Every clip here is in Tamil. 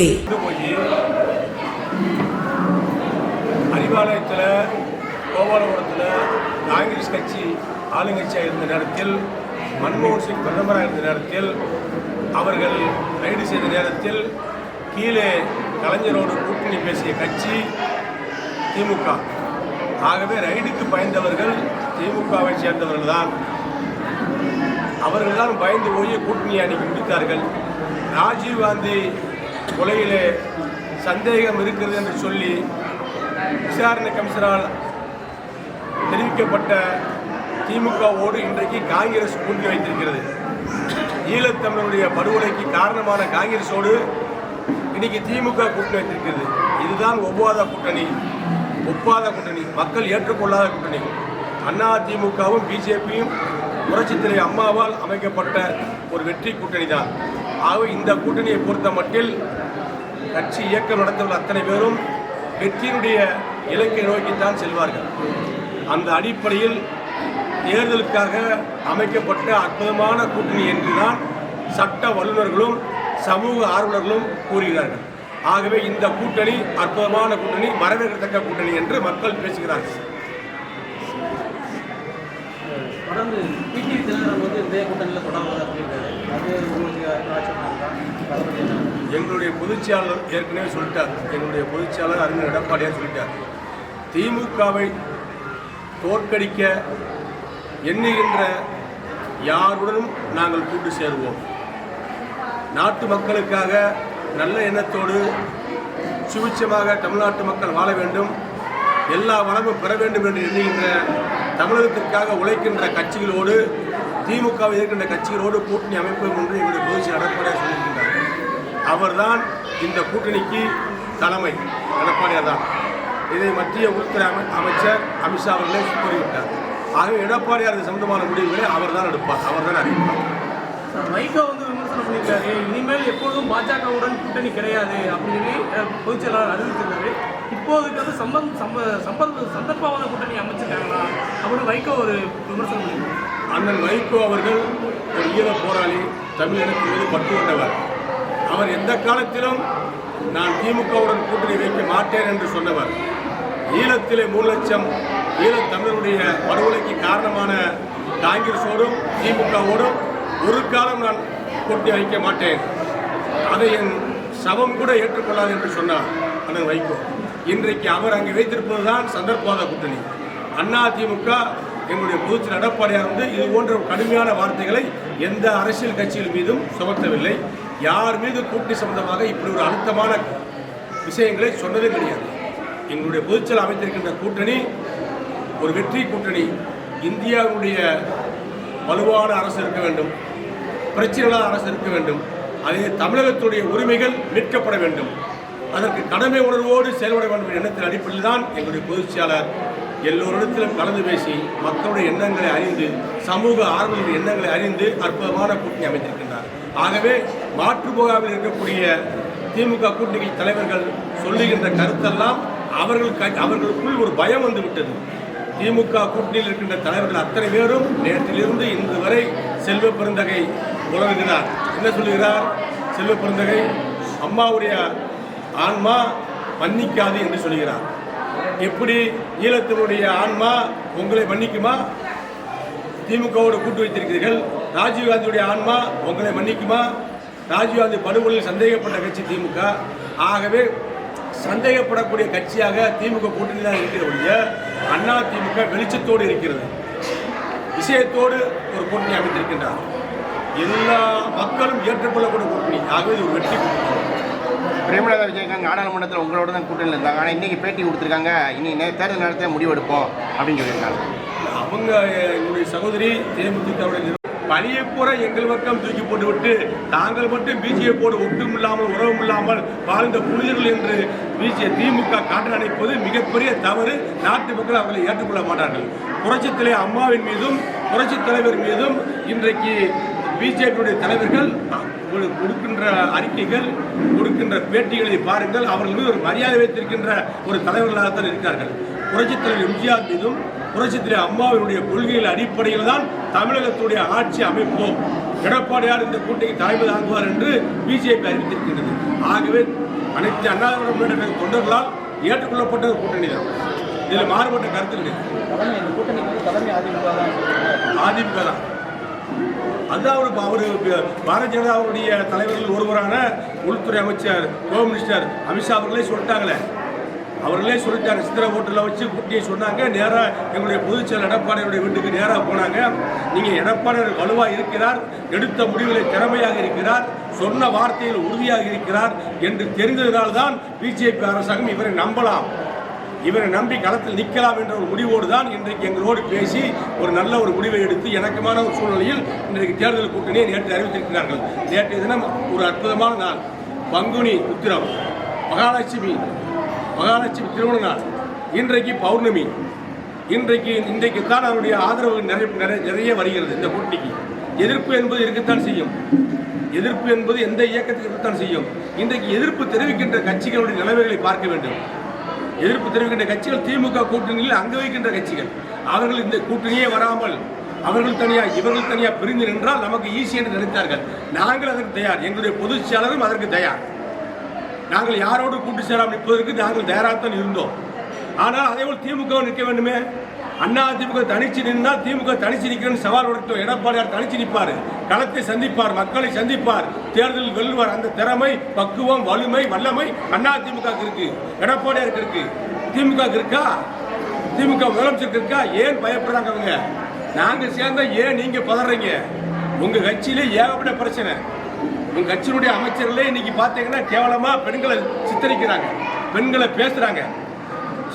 டுடே போய் அறிவாலயத்தில் கோபாலபுரத்தில் காங்கிரஸ் கட்சி ஆளுங்கட்சியாக இருந்த நேரத்தில் மன்மோகன் சிங் பிரதமராக இருந்த நேரத்தில் அவர்கள் ரைடு செய்த நேரத்தில் கீழே கலைஞரோடு கூட்டணி பேசிய கட்சி திமுக. ஆகவே ரைடுக்கு பயந்தவர்கள் திமுகவை சேர்ந்தவர்கள் தான். அவர்கள் தான் பயந்து போய் கூட்டணி அணிக்கு முடித்தார்கள் ராஜீவ்காந்தி கொலையிலே சந்தேகம் இருக்கிறது என்று சொல்லி விசாரணை கமிஷனால் தெரிவிக்கப்பட்ட திமுகவோடு இன்றைக்கு காங்கிரஸ் கூட்டி வைத்திருக்கிறது. ஈழத்தமிழருடைய படுகொலைக்கு காரணமான காங்கிரஸோடு இன்னைக்கு திமுக கூட்டணி வைத்திருக்கிறது. இதுதான் ஒவ்வாத கூட்டணி ஒப்பாத கூட்டணி மக்கள் ஏற்றுக்கொள்ளாத கூட்டணி. அண்ணா திமுகவும் பிஜேபியும் புரட்சித்திரை அம்மாவால் அமைக்கப்பட்ட ஒரு வெற்றி கூட்டணி தான் ஆகவே இந்த கூட்டணியை பொறுத்த மட்டில் கட்சி இயக்கம் நடத்தவர்கள் அத்தனை பேரும் வெற்றியினுடைய இலக்கை நோக்கித்தான் செல்வார்கள். அந்த அடிப்படையில் தேர்தலுக்காக அமைக்கப்பட்ட அற்புதமான கூட்டணி என்றுதான் சட்ட வல்லுநர்களும் சமூக ஆர்வலர்களும் கூறுகிறார்கள். ஆகவே இந்த கூட்டணி அற்புதமான கூட்டணி வரவேற்கத்தக்க கூட்டணி என்று மக்கள் பேசுகிறார்கள். தொடர்ந்து பிடி தினகரன் வந்து இதே கூட்டணியில் தொடர்ந்து உங்களுக்கு எங்களுடைய பொதுச்செயலாளர் ஏற்கனவே சொல்லிட்டார். எங்களுடைய பொதுச்செயலாளர் அறிஞர் எடப்பாடியார் சொல்லிட்டார். திமுகவை தோற்கடிக்க எண்ணுகின்ற யாருடனும் நாங்கள் கூட்டு சேருவோம். நாட்டு மக்களுக்காக நல்ல எண்ணத்தோடு சுபிட்சமாக தமிழ்நாட்டு மக்கள் வாழ வேண்டும். எல்லா வளமும் பெற வேண்டும் என்று எண்ணுகின்ற தமிழகத்திற்காக உழைக்கின்ற கட்சிகளோடு திமுகவை இருக்கின்ற கட்சிகளோடு கூட்டணி அமைப்போம் என்று எங்களுடைய பொதுச்சி எடப்பாடியார் சொல்லியிருக்கின்றார். அவர்தான் இந்த கூட்டணிக்கு தலைமை எடப்பாடியார் தான். இதை மத்திய உள்துறை அமை அமைச்சர் அமித்ஷா அவர்களே கூறிவிட்டார் ஆகவே எடப்பாடியார் சம்பந்தமான முடிவுகளை அவர்தான் எடுப்பார் அவர்தான் அறிவிப்பார். சொல்லியிருக்காரு. இனிமேல் எப்பொழுதும் பாஜகவுடன் கூட்டணி கிடையாது அப்படின்னு பொதுச் செயலாளர் அறிவித்திருந்தாரு இப்போதுக்கு வந்து சம்பந்த சம்ப சம்பந்த சந்தர்ப்பமான கூட்டணி அமைச்சிருக்காங்களா அப்படின்னு வைகோ ஒரு விமர்சனம் பண்ணியிருக்காரு. அண்ணன் வைகோ அவர்கள் ஒரு ஈழ போராளி தமிழினத்தின் மீது பற்று கொண்டவர். அவர் எந்த காலத்திலும் நான் திமுகவுடன் கூட்டணி வைக்க மாட்டேன் என்று சொன்னவர். ஈழத்திலே மூணு லட்சம் ஈழத் தமிழருடைய படுகொலைக்கு காரணமான காங்கிரஸோடும் திமுகவோடும் ஒரு காலம் நான் கூட்டணி வைக்க மாட்டேன். அதை என் சவம் கூட ஏற்றுக்கொள்ளாது என்று சொன்னார் அண்ணன் வைகோ. இன்றைக்கு அவர் அங்கு வைத்திருப்பது தான் சந்தர்ப்பவாத கூட்டணி. அண்ணா திமுக எங்களுடைய பொதுச்செயலர் எடப்பாடியார் வந்து இது போன்ற கடுமையான வார்த்தைகளை எந்த அரசியல் கட்சிகள் மீதும் சுமத்தவில்லை. யார் மீது கூட்டணி சம்பந்தமாக இப்படி ஒரு அழுத்தமான விஷயங்களை சொன்னதே கிடையாது. எங்களுடைய பொதுச்செயலர் அமைத்திருக்கின்ற கூட்டணி ஒரு வெற்றி கூட்டணி. இந்தியாவுடைய வலுவான அரசு இருக்க வேண்டும். பிரச்சனைகளாக அரசு இருக்க வேண்டும். அதே தமிழகத்துடைய உரிமைகள் மீட்கப்பட வேண்டும். அதற்கு கடமை உணர்வோடு செயல்பட வேண்டும் எண்ணத்தின் அடிப்படையில் தான் எங்களுடைய பொதுச்செயலாளர் எல்லோரிடத்திலும் கலந்து பேசி மக்களுடைய எண்ணங்களை அறிந்து சமூக ஆர்வலர்களுடைய எண்ணங்களை அறிந்து அற்புதமான கூட்டணி அமைத்திருக்கின்றார். ஆகவே மாற்று முகாமில் இருக்கக்கூடிய திமுக கூட்டணி தலைவர்கள் சொல்லுகின்ற கருத்தெல்லாம் அவர்கள் க- அவர்களுக்குள் ஒரு பயம் வந்துவிட்டது திமுக கூட்டணியில் இருக்கின்ற தலைவர்கள் அத்தனை பேரும் நேற்றிலிருந்து இன்று வரை செல்வ பெருந்தகை உணர்கிறார் என்ன சொல்லுகிறார்? செல்வ பிறந்தகை அம்மாவுடைய ஆன்மா மன்னிக்காது என்று சொல்கிறார் எப்படி ஈழத்தினுடைய ஆன்மா உங்களை மன்னிக்குமா? திமுகவோடு கூட்டு வைத்திருக்கிறீர்கள். ராஜீவ்காந்தியுடைய ஆன்மா உங்களை மன்னிக்குமா? ராஜீவ்காந்தி படுகொலையில் சந்தேகப்பட்ட கட்சி திமுக. ஆகவே சந்தேகப்படக்கூடிய கட்சியாக திமுக கூட்டணி தான் இருக்கிற ஒழிய அண்ணா திமுக வெளிச்சத்தோடு இருக்கிறது. விஷயத்தோடு ஒரு கூட்டணி அமைத்திருக்கின்றார். எல்லா மக்களும் ஏற்றுக்கொள்ளக்கூடிய கூட்டணி ஆகவே இது ஒரு வெற்றி. பிரேமலதா விஜயகாந்த் நாடாளுமன்றத்தில் உங்களோட தான் கூட்டணியில் இருந்தாங்க. ஆனால் இன்னைக்கு பேட்டி கொடுத்துருக்காங்க. இனி தேர்தல் நேரத்தில் முடிவெடுப்போம் அப்படின்னு சொல்லியிருக்காங்க. அவங்க என்னுடைய சகோதரி தேமுதிகவுடைய பழியை பூரா எங்கள் பக்கம் தூக்கி போட்டுவிட்டு நாங்கள் மட்டும் பிஜேபியோடு ஒட்டும் இல்லாமல் உறவும் இல்லாமல் வாழ்ந்த புனிதர்கள் என்று பிஜே திமுக காட்ட நினைப்பது மிகப்பெரிய தவறு. நாட்டு மக்கள் அவர்களை ஏற்றுக்கொள்ள மாட்டார்கள். புரட்சித் அம்மாவின் மீதும் புரட்சித் தலைவர் மீதும் இன்றைக்கு பிஜேபியுடைய தலைவர்கள் கொடுக்கின்ற அறிக்கைகள் கொடுக்கின்ற பேட்டிகளை பாருங்கள். அவர்கள் மீது ஒரு மரியாதை வைத்திருக்கின்ற ஒரு தலைவர்களாகத்தான் இருக்கிறார்கள். புரட்சித் தலைவர் எம்ஜிஆர் மீதும் புரட்சித் தலைவர் அம்மாவினுடைய கொள்கைகள் அடிப்படையில் தான் தமிழகத்துடைய ஆட்சி அமைப்போம் எடப்பாடியார் இந்த கூட்டணிக்கு தலைமை தாங்குவார் என்று பிஜேபி அறிவித்திருக்கின்றது. ஆகவே அனைத்து அண்ணா திராவிட தொண்டர்களால் ஏற்றுக்கொள்ளப்பட்ட கூட்டணி தான். இதில் மாறுபட்ட கருத்து கிடையாது. அதிமுக தான். அதுதான் அவர் அவர் பாரதிய ஜனதாவுடைய தலைவர்கள் ஒருவரான உள்துறை அமைச்சர் ஹோம் மினிஸ்டர் அமித்ஷா அவர்களே சொல்லிட்டாங்களே. அவர்களே சொல்லிட்டாங்க சித்திர ஹோட்டலில் வச்சு கூட்டியை சொன்னாங்க நேராக எங்களுடைய பொதுச்செயலர் எடப்பாடியுடைய வீட்டுக்கு நேராக போனாங்க. நீங்கள் எடப்பாடியர் வலுவாக இருக்கிறார் எடுத்த முடிவுகளை திறமையாக இருக்கிறார் சொன்ன வார்த்தையில் உறுதியாக இருக்கிறார் என்று தெரிந்ததினால் தான் பிஜேபி அரசாங்கம் இவரை நம்பலாம். இவரை நம்பி களத்தில் நிற்கலாம் என்ற ஒரு முடிவோடு தான் இன்றைக்கு எங்களோடு பேசி ஒரு நல்ல ஒரு முடிவை எடுத்து இணக்கமான ஒரு சூழ்நிலையில் இன்றைக்கு தேர்தல் கூட்டணியை நேற்று அறிவித்திருக்கிறார்கள். நேற்றைய தினம் ஒரு அற்புதமான நாள். பங்குனி உத்திரம் மகாலட்சுமி மகாலட்சுமி திருமண நாள். இன்றைக்கு பௌர்ணமி. இன்றைக்கு இன்றைக்கு தான் அவருடைய ஆதரவு நிறைய நிறைய நிறைய வருகிறது இந்த கூட்டணிக்கு. எதிர்ப்பு என்பது இருக்கத்தான் செய்யும். எதிர்ப்பு என்பது எந்த இயக்கத்துக்கு இருக்கத்தான் செய்யும். இன்றைக்கு எதிர்ப்பு தெரிவிக்கின்ற கட்சிகளுடைய நிலைமைகளை பார்க்க வேண்டும். எதிர்ப்பு தெரிவிக்கின்ற கட்சிகள் திமுக கூட்டணியில் அங்க வைக்கின்ற கட்சிகள். அவர்கள் இந்த கூட்டணியே வராமல் அவர்கள் தனியா இவர்கள் தனியா பிரிந்து நின்றால் நமக்கு ஈஸி என்று நினைத்தார்கள். நாங்கள் அதற்கு தயார். எங்களுடைய பொதுச் செயலரும் அதற்கு தயார். நாங்கள் யாரோடு கூட்டு சேராமல் நிற்பதற்கு நாங்கள் தயாராகத்தான் இருந்தோம். ஆனால் அதே போல் திமுக நிற்க வேண்டுமே? அண்ணா திமுக தனிச்சு நின்றால் திமுக தனிச்சு நிற்கிறேன்னு சவால் விடுத்தோம் எடப்பாடியார் தனிச்சு நிற்பார் களத்தை சந்திப்பார் மக்களை சந்திப்பார். தேர்தலில் வெல்லுவார். அந்த திறமை பக்குவம் வலிமை வல்லமை அண்ணா திமுக இருக்கு. எடப்பாடியாருக்கு இருக்கு. திமுக இருக்கா? திமுக முதலமைச்சருக்கு இருக்கா? ஏன் பயப்படுறாங்க அவங்க? நாங்க சேர்ந்தா ஏன் நீங்க பதறீங்க? உங்க கட்சியிலே ஏகப்பட்ட பிரச்சனை. உங்க கட்சியினுடைய அமைச்சர்களே இன்னைக்கு பாத்தீங்கன்னா கேவலமா பெண்களை சித்தரிக்கிறாங்க. பெண்களை பேசுறாங்க.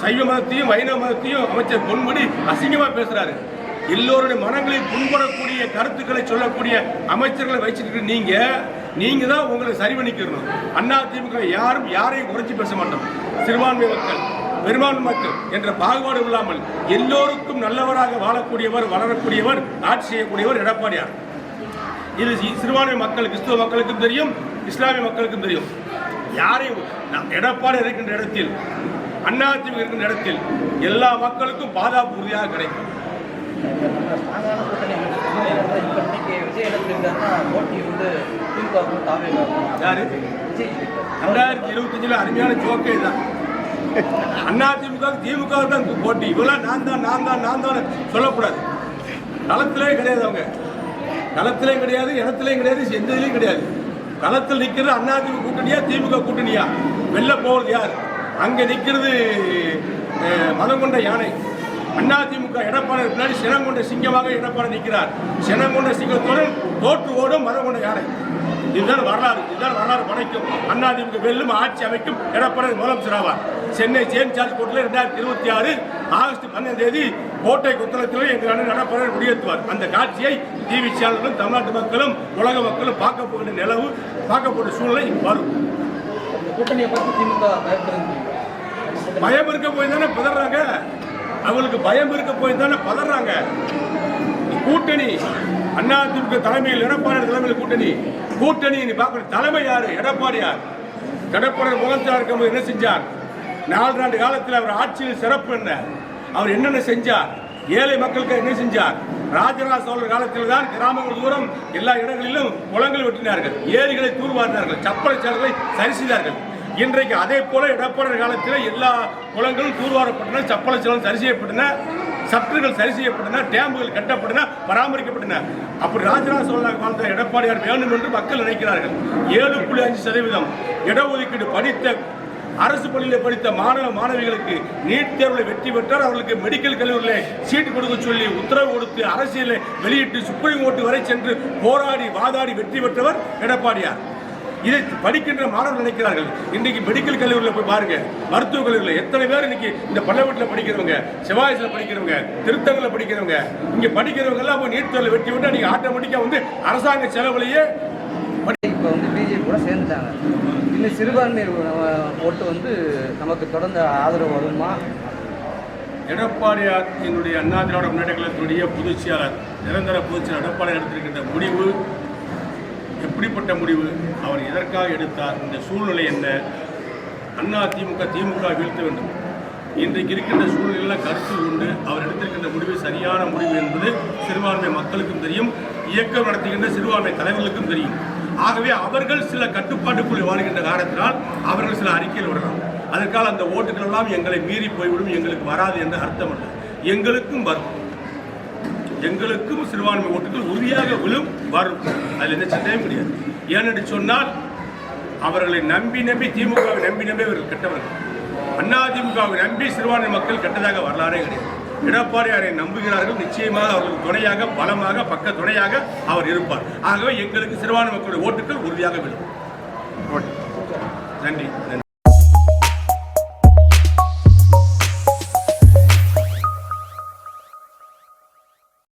சைவ மதத்தையும் வைணவ மதத்தையும் அமைச்சர் பொன்முடி அசிங்கமா பேசுறாரு. எல்லோருடைய மனங்களை புண்படக்கூடிய கருத்துக்களை சொல்லக்கூடிய அமைச்சர்களை வச்சுட்டு நீங்க நீங்க தான் உங்களை சரி பண்ணிக்கணும் அண்ணா திமுக யாரும் யாரையும் குறைச்சி பேச மாட்டோம். சிறுபான்மை மக்கள் பெரும்பான்மை மக்கள் என்ற பாகுபாடு இல்லாமல் எல்லோருக்கும் நல்லவராக வாழக்கூடியவர் வளரக்கூடியவர் ஆட்சி செய்யக்கூடியவர் எடப்பாடியார். இது சிறுபான்மை மக்கள் கிறிஸ்துவ மக்களுக்கும் தெரியும் இஸ்லாமிய மக்களுக்கும் தெரியும். யாரையும் நம் எடப்பாடி இருக்கின்ற இடத்தில் அதிமுக இருக்கின்ற இடத்தில் எல்லா மக்களுக்கும் பாதுகாப்பு உறுதியாக கிடைக்கும். போட்டி வந்து ரெண்டாயிரத்தி இருபத்தஞ்சில் அருமையான ஜோக்கே தான். அதிமுக திமுக தான் போட்டி. இவெல்லாம் நான் தான் நான் தான் நான் தான் சொல்லக்கூடாது. களத்திலே கிடையாது அவங்க. களத்திலையும் கிடையாது இடத்துலையும் கிடையாது எந்த இதுலையும் கிடையாது. களத்தில் நிற்கிறது அதிமுக கூட்டணியா திமுக கூட்டணியா? வெளில போவது யார்? அங்கே நிற்கிறது அஹ், மதம் கொண்ட யானை. அதிமுக எடப்பாடி பின்னாடி சினம் கொண்ட சிங்கமாக எடப்பாடி நிற்கிறார். சினம் கொண்ட சிங்கத்துடன் தோற்று ஓடும் மதம் கொண்ட யானை. இதுதான் வரலாறு இதுதான் வரலாறு படைக்கும். அதிமுக வெல்லும் ஆட்சி அமைக்கும் எடப்பாடி முதலமைச்சர் ஆவார். சென்னை ஜேம் சார்ஜ் கோர்ட்டில் ரெண்டாயிரத்தி இருபத்தி ஆறு ஆகஸ்ட் பன்னெண்டாம் தேதி கோட்டை குத்தலத்தில் எங்கள் அண்ணன் எடப்பாடி முடியேற்றுவார் அந்த காட்சியை டிவி சேனல்களும் தமிழ்நாட்டு மக்களும் உலக மக்களும் பார்க்க போகின்ற நிலவு பார்க்க போகிற சூழ்நிலை வரும். கூட்டணியை பத்தி திமுக பயம் இருக்க போய் தானே பதறாங்க? அவங்களுக்கு பயம் இருக்க போய் தானே பதறாங்க? கூட்டணி அதிமுக தலைமையில் எடப்பாடி தலைமையில் கூட்டணி. கூட்டணி நீ பார்க்கணும் தலைமை யாரு? எடப்பாடியார் எடப்பாடி முதலமைச்சராக இருக்கும்போது என்ன செஞ்சார்? நாலு ஆண்டு காலத்தில் அவர் ஆட்சியில் சிறப்பு என்ன? அவர் என்னென்ன செஞ்சார்? ஏழை மக்களுக்கு என்ன செஞ்சார்? ராஜராஜ சோழர் காலத்தில் தான் கிராமங்கள் தூரம் எல்லா இடங்களிலும் குளங்கள் வெட்டினார்கள். ஏரிகளை தூர்வாரினார்கள் சப்பளை சாலைகளை சரி செய்தார்கள் இன்றைக்கு அதே போல எடப்பாடி காலத்தில் எல்லா குளங்களும் தூர்வாரப்பட்டன சப்பளச்சலம் சரி செய்யப்பட்டன சற்றுகள் சரி செய்யப்பட்டன டேம்புகள் கட்டப்பட்டன பராமரிக்கப்பட்டன. அப்படி ராஜராஜ சோழன் காலத்தில் எடப்பாடியார் வேண்டும் என்று மக்கள் நினைக்கிறார்கள். ஏழு புள்ளி அஞ்சு சதவீதம் இடஒதுக்கீடு படித்த அரசு பள்ளியில் படித்த மாணவ மாணவிகளுக்கு நீட் தேர்வில் வெற்றி பெற்றார் அவர்களுக்கு மெடிக்கல் கல்லூரியில் சீட்டு கொடுக்க சொல்லி உத்தரவு கொடுத்து அரசியலை வெளியிட்டு சுப்ரீம் கோர்ட் வரை சென்று போராடி வாதாடி வெற்றி பெற்றவர் எடப்பாடியார். இதை படிக்கின்ற மாணவர்கள் நினைக்கிறார்கள். இன்னைக்கு மெடிக்கல் கல்லூரியில் போய் பாருங்க. மருத்துவ கல்லூரியில் எத்தனை பேர் இன்னைக்கு இந்த பள்ளவட்டில் படிக்கிறவங்க செவ்வாயசில் படிக்கிறவங்க திருத்தங்களில் படிக்கிறவங்க இங்க படிக்கிறவங்க எல்லாம் போய் நீட் தேர்வில் வெற்றி விட்டா நீங்க ஆட்டோமேட்டிக்கா வந்து அரசாங்க செலவுலையே இப்போ வந்து பிஜேபி கூட சேர்ந்துட்டாங்க. இன்னும் சிறுபான்மை அஹ், ஓட்டு வந்து நமக்கு தொடர்ந்து ஆதரவு வருமா? எடப்பாடியார் எங்களுடைய அண்ணா திராவிட முன்னேற்ற கழகத்தினுடைய பொதுச் செயலாளர் நிரந்தர பொதுச் செயலாளர் எடப்பாடி எடுத்திருக்கின்ற முடிவு எப்படிப்பட்ட முடிவு அவர் எதற்காக எடுத்தார்? இந்த சூழ்நிலை என்ன? அண்ணா திமுக திமுக வீழ்த்த வேண்டும். இன்றைக்கு இருக்கின்ற சூழ்நிலையில் கருத்து உண்டு. அவர் எடுத்திருக்கின்ற முடிவு சரியான முடிவு என்பது சிறுபான்மை மக்களுக்கும் தெரியும். இயக்கம் நடத்துகின்ற சிறுபான்மை தலைவர்களுக்கும் தெரியும். ஆகவே அவர்கள் சில கட்டுப்பாட்டுக்குள்ளே வாழ்கின்ற காரணத்தினால் அவர்கள் சில அறிக்கையில் விடலாம் அதற்கால் அந்த ஓட்டுகள் எல்லாம் எங்களை மீறி போய்விடும் எங்களுக்கு வராது என்ற அர்த்தம் அல்ல எங்களுக்கும் வரும். எங்களுக்கும் சிறுபான்மை ஓட்டுகள் உறுதியாக விழும் வரும். அதில் எந்த சந்தேகம் கிடையாது. ஏனென்று சொன்னால் அவர்களை நம்பி நம்பி திமுகவை நம்பி நம்பி அவர்கள் கெட்டவர்கள். அண்ணா திமுகவை நம்பி சிறுபான்மை மக்கள் கெட்டதாக வரலாறே கிடையாது. எடப்பாடியாரை நம்புகிறார்கள். நிச்சயமாக அவர்களுக்கு துணையாக பலமாக பக்க துணையாக அவர் இருப்பார். ஆகவே எங்களுக்கு சிறுபான்மை மக்களுடைய ஓட்டுகள் உறுதியாக விழும். ஓட்டு நன்றி. நன்றி.